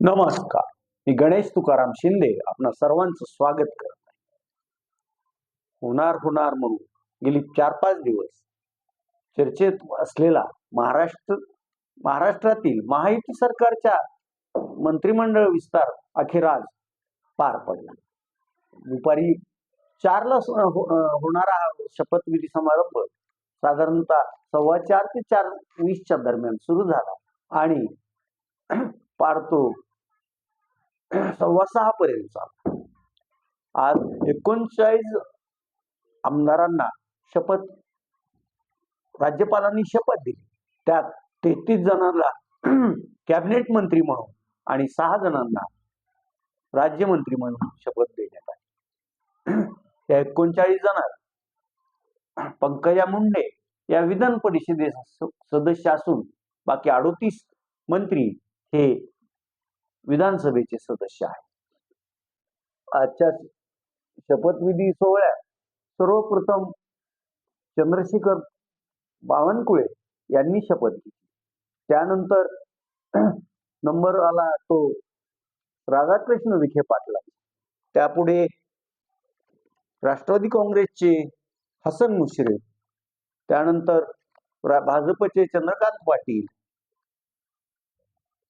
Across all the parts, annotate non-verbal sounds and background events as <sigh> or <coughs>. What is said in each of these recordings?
नमस्कार. मी गणेश तुकाराम शिंदे आपणा सर्वांचं स्वागत करत आहे. होणार होणार म्हणून गेली चार पाच दिवस चर्चेत असलेला महाराष्ट्र महाराष्ट्रातील महायुती सरकारच्या मंत्रिमंडळ विस्तार अखेर आज पार पडला. दुपारी चारला हो, होणारा हा शपथविधी समारंभ साधारणतः सव्वा चार ते चार वीसच्या दरम्यान सुरू झाला आणि पार तो सव्वा सहा पर्यंत चालला आज एकोणचाळीस आमदारांना शपथ राज्यपालांनी शपथ दिली. त्यात तेहतीस जणांना कॅबिनेट मंत्री म्हणून आणि सहा जणांना राज्यमंत्री म्हणून शपथ देण्यात आली. त्या एकोणचाळीस जणात पंकजा मुंडे या विधान परिषदे स- सदस्य असून बाकी अडोतीस मंत्री हे विधानसभेचे सदस्य आहेत. आजच्या शपथविधी सोहळ्यात सर्वप्रथम चंद्रशेखर बावनकुळे यांनी शपथ घेतली. त्यानंतर <clears throat> नंबर आला तो राधाकृष्ण विखे पाटला. त्यापुढे राष्ट्रवादी काँग्रेसचे हसन मुश्रीफ. त्यानंतर भाजपचे चंद्रकांत पाटील.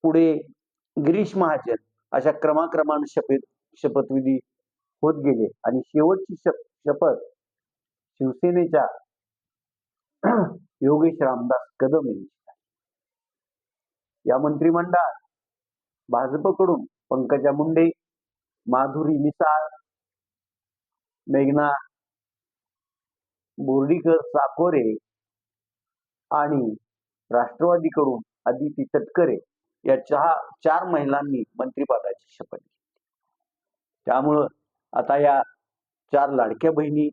पुढे गिरीश महाजन अशा क्रमाक्रमाने शपथ शपथविधी होत गेले. आणि शेवटची शप शपथ शिवसेनेच्या <clears throat> योगेश रामदास कदम यांची या मंत्रिमंडळात भाजपकडून पंकजा मुंडे माधुरी मिसाळ मेघना बोर्डीकर चाकोरे आणि राष्ट्रवादीकडून आदिती तटकरे या चहा चार महिलांनी मंत्रिपदाची शपथ घेतली. त्यामुळं आता या चार लाडक्या बहिणी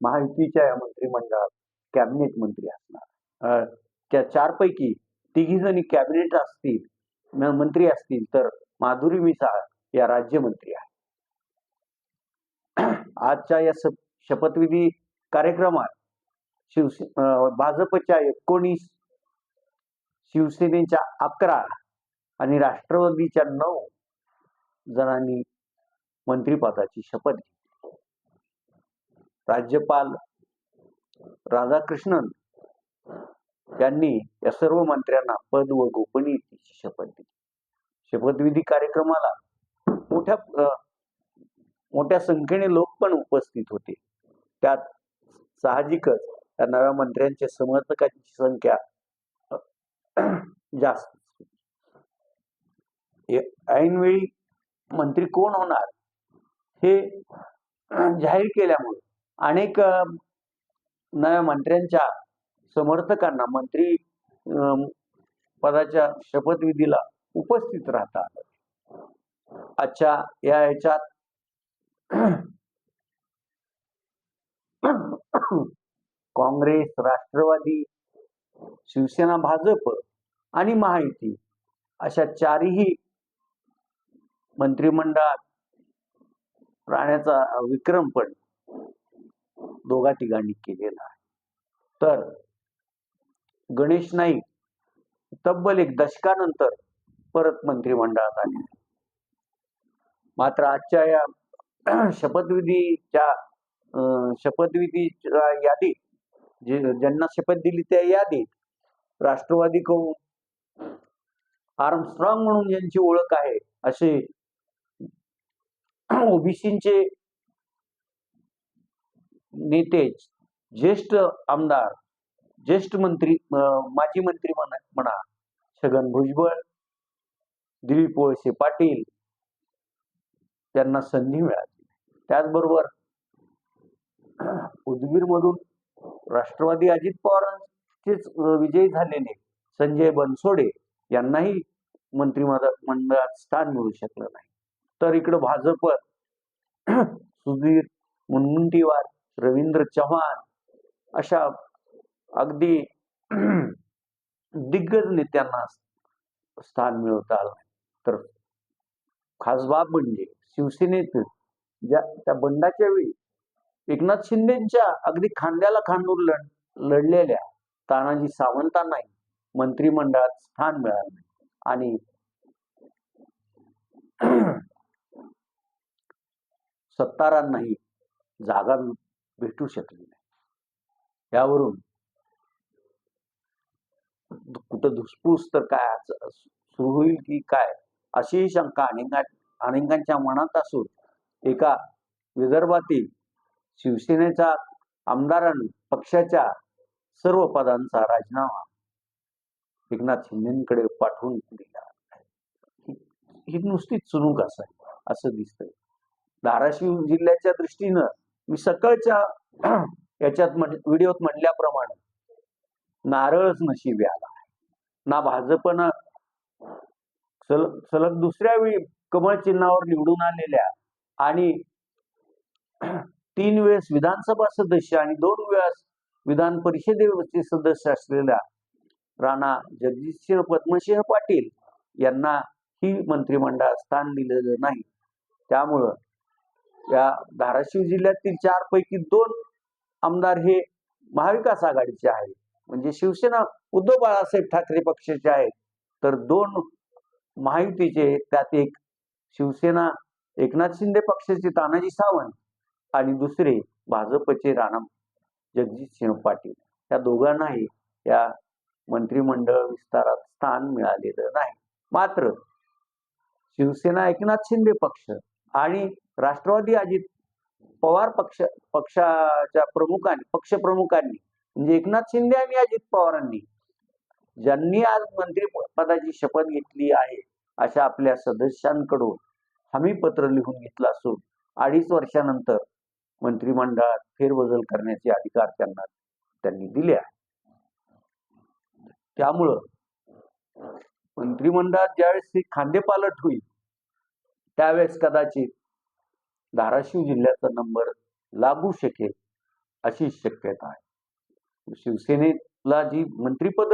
महायुतीच्या या मंत्रिमंडळात कॅबिनेट मंत्री असणार. अं, त्या चारपैकी तिघी जणी कॅबिनेट असतील मंत्री असतील तर माधुरी मिसाळ या राज्यमंत्री आहे आजच्या या शपथविधी कार्यक्रमात शिवसे भाजपच्या एकोणीस शिवसेनेच्या अकरा आणि राष्ट्रवादीच्या नऊ जणांनी मंत्रिपदाची शपथ घेतली. राज्यपाल राधाकृष्णन यांनी या सर्व मंत्र्यांना पद व गोपनीयतेची शपथ दिली. शपथविधी कार्यक्रमाला मोठ्या मोठ्या संख्येने लोक पण उपस्थित होते. त्यात साहजिकच या नव्या मंत्र्यांच्या समर्थकांची संख्या जास्त. ऐनवेळी मंत्री कोण होणार? हे जाहीर केल्यामुळे अनेक नव्या मंत्र्यांच्या समर्थकांना मंत्री पदाच्या शपथविधीला उपस्थित राहतात. आजच्या या ह्याच्यात <coughs> काँग्रेस राष्ट्रवादी शिवसेना भाजप आणि महायुती अशा चारही मंत्रिमंडळात राहण्याचा विक्रम पण दोघा तिघांनी केलेला आहे. तर गणेश नाईक तब्बल एक दशकानंतर परत मंत्रिमंडळात आले. मात्र आजच्या या शपथविधीच्या अं, शपथविधीच्या यादीत जे ज्यांना शपथ दिली त्या यादीत राष्ट्रवादी करून आर्म आर्मस्ट्रॉंग म्हणून ज्यांची ओळख आहे असे ओबीसीचे नेते ज्येष्ठ आमदार ज्येष्ठ मंत्री माजी मंत्री म्हणा म्हणा छगन भुजबळ दिलीप वळसे पाटील त्यांना संधी मिळाली. त्याचबरोबर उदगीर मधून राष्ट्रवादी अजित पवारांचेच विजयी झालेले संजय बनसोडे यांनाही मंत्रिमंडळात मंडळात स्थान मिळू शकलं नाही तर इकडं भाजप सुधीर मुनगंटीवार रवींद्र चव्हाण अशा अगदी दिग्गज नेत्यांना स्थान मिळवता आलं नाही. तर खास बाब म्हणजे शिवसेनेत ज्या त्या बंडाच्या वेळी एकनाथ शिंदेच्या अगदी खांद्याला खांदून लढ लढलेल्या तानाजी सावंतांनाही मंत्रिमंडळात स्थान मिळालं नाही. आणि <clears throat> सत्तारांनाही जागा भेटू शकली नाही. यावरून कुठं धुसफूस तर काय सुरू होईल की काय अशी शंका अनेकांच्या मनात असून एका विदर्भातील शिवसेनेच्या आमदारांनी पक्षाच्या सर्व पदांचा राजीनामा एकनाथ शिंदेकडे पाठवून दिला ही- नुसती चुनूक असं असं दिसतंय. धाराशिव जिल्ह्याच्या दृष्टीनं मी सकाळच्या <clears throat> याच्यात म्हण व्हिडिओत म्हटल्याप्रमाणे नारळच नशिबी आला ना भाजपनं सलग सलग दुसऱ्या वेळी कमळ चिन्हावर निवडून आलेल्या आणि <clears throat> तीन वेळेस विधानसभा सदस्य आणि दोन वेळेस विधान परिषदेचे सदस्य असलेल्या राणा जगजितसिंह पद्मसिंह पाटील यांना ही मंत्रिमंडळात स्थान दिलेलं नाही. त्यामुळं या धाराशिव जिल्ह्यातील चार पैकी दोन आमदार हे महाविकास आघाडीचे आहेत. म्हणजे शिवसेना उद्धव बाळासाहेब ठाकरे पक्षाचे आहेत. तर दोन महायुतीचे त्यात एक शिवसेना एकनाथ शिंदे पक्षाचे तानाजी सावंत आणि दुसरे भाजपचे राणा जगजितसिंह पाटील. या दोघांनाही या मंत्रिमंडळ विस्तारात स्थान मिळालेलं नाही. मात्र शिवसेना एकनाथ शिंदे पक्ष आणि राष्ट्रवादी अजित पवार पक्ष पक्षाच्या प्रमुखांनी पक्षप्रमुखांनी म्हणजे एकनाथ शिंदे आणि अजित पवारांनी ज्यांनी आज मंत्री पदाची शपथ घेतली आहे अशा आपल्या सदस्यांकडून हमी पत्र लिहून घेतलं असून अडीच वर्षानंतर मंत्रिमंडळात फेरबदल करण्याचे अधिकार त्यांना त्यांनी दिले आहे त्यामुळं मंत्रिमंडळात ज्यावेळेस हे खांदेपालट होईल त्यावेळेस कदाचित धाराशिव जिल्ह्याचा नंबर लागू शकेल अशी शक्यता आहे. शिवसेनेला जी मंत्रिपद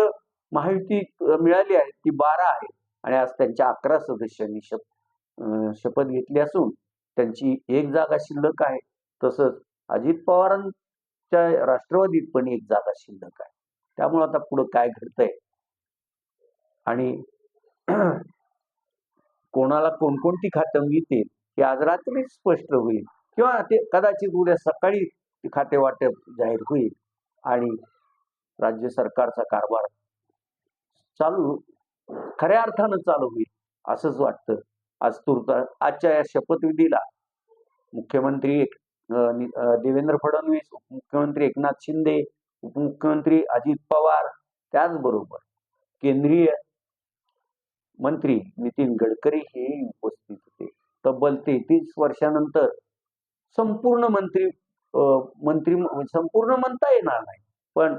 महायुती मिळाली आहेत ती बारा आहे आणि आज त्यांच्या अकरा सदस्यांनी शप अं, शपथ घेतली असून त्यांची एक जागा शिल्लक आहे. तसंच अजित पवारांच्या राष्ट्रवादीत पण एक जागा शिल्लक आहे. त्यामुळे आता पुढं काय घडतंय? आणि <clears throat> कोणाला कोणकोणती खातं मिळतील हे आज रात्री स्पष्ट होईल. किंवा ते कदाचित उद्या सकाळी खाते वाटप जाहीर होईल आणि राज्य सरकारचा कारभार चालू खऱ्या अर्थानं चालू होईल असंच वाटतं. आज तुर्त आजच्या या शपथविधीला मुख्यमंत्री एक देवेंद्र फडणवीस उपमुख्यमंत्री एकनाथ शिंदे उपमुख्यमंत्री अजित पवार त्याचबरोबर केंद्रीय मंत्री नितीन गडकरी हे उपस्थित होते. तब्बल तेहतीस वर्षानंतर संपूर्ण मंत्री अं, मंत्री संपूर्ण म्हणता येणार नाही. पण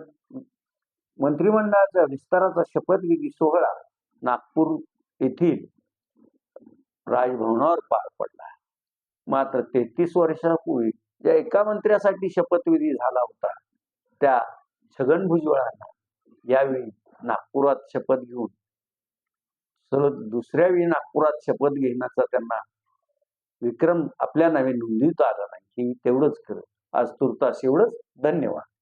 मंत्रिमंडळाचा विस्ताराचा शपथविधी सोहळा नागपूर येथील राजभवनावर पार पडला. मात्र तेहतीस वर्षापूर्वी ज्या एका मंत्र्यासाठी शपथविधी झाला होता त्या छगन भुजबळांना यावेळी नागपुरात शपथ घेऊन सलग दुसऱ्या वेळी नागपुरात शपथ घेण्याचा त्यांना विक्रम आपल्या नावे नोंदविता आला नाही हे तेवढंच खरं. आज तुर्तास एवढंच. धन्यवाद.